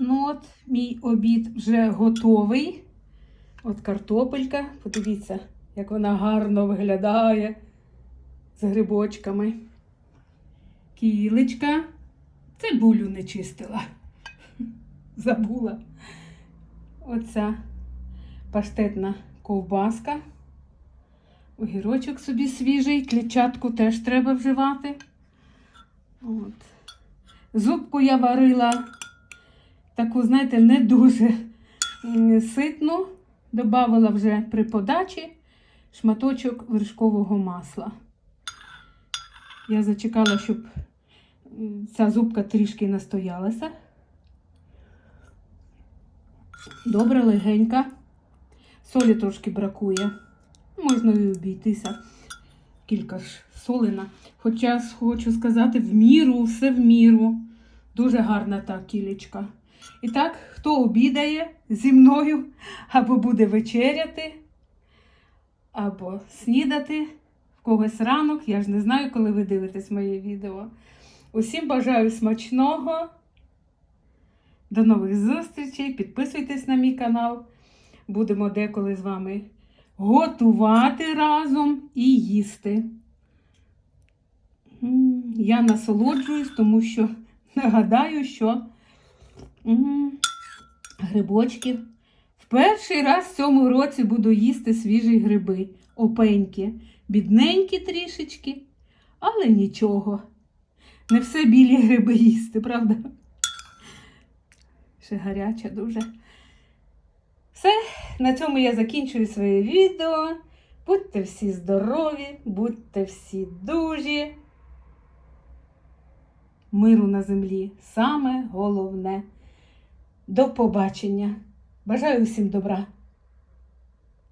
Ну от, мій обід вже готовий. От картопелька. Подивіться, як вона гарно виглядає з грибочками. Кілечка. Цибулю не чистила. Забула. Оця паштетна ковбаска. Огірочок собі свіжий, клітчатку теж треба вживати. От. Зубку я варила таку, знаєте, не дуже ситну. Добавила вже при подачі шматочок вершкового масла. Я зачекала, щоб ця зубка трішки настоялася. Добре, легенька. Солі трошки бракує. Можна і обійтися. Кілька ж солена. Хоча хочу сказати, в міру, все в міру. Дуже гарна та кілечка. І так, хто обідає зі мною, або буде вечеряти, або снідати, в когось ранок. Я ж не знаю, коли ви дивитесь моє відео. Усім бажаю смачного. До нових зустрічей. Підписуйтесь на мій канал. Будемо деколи з вами готувати разом і їсти. Я насолоджуюсь, тому що нагадаю, що м, грибочки. В перший раз в цьому році буду їсти свіжі гриби, опенькі, бідненькі трішечки, але нічого. Не все білі гриби їсти, правда? Ще гаряча дуже. Все, на цьому я закінчую своє відео. Будьте всі здорові, будьте всі дужі. Миру на землі саме головне. До побачення. Бажаю всім добра.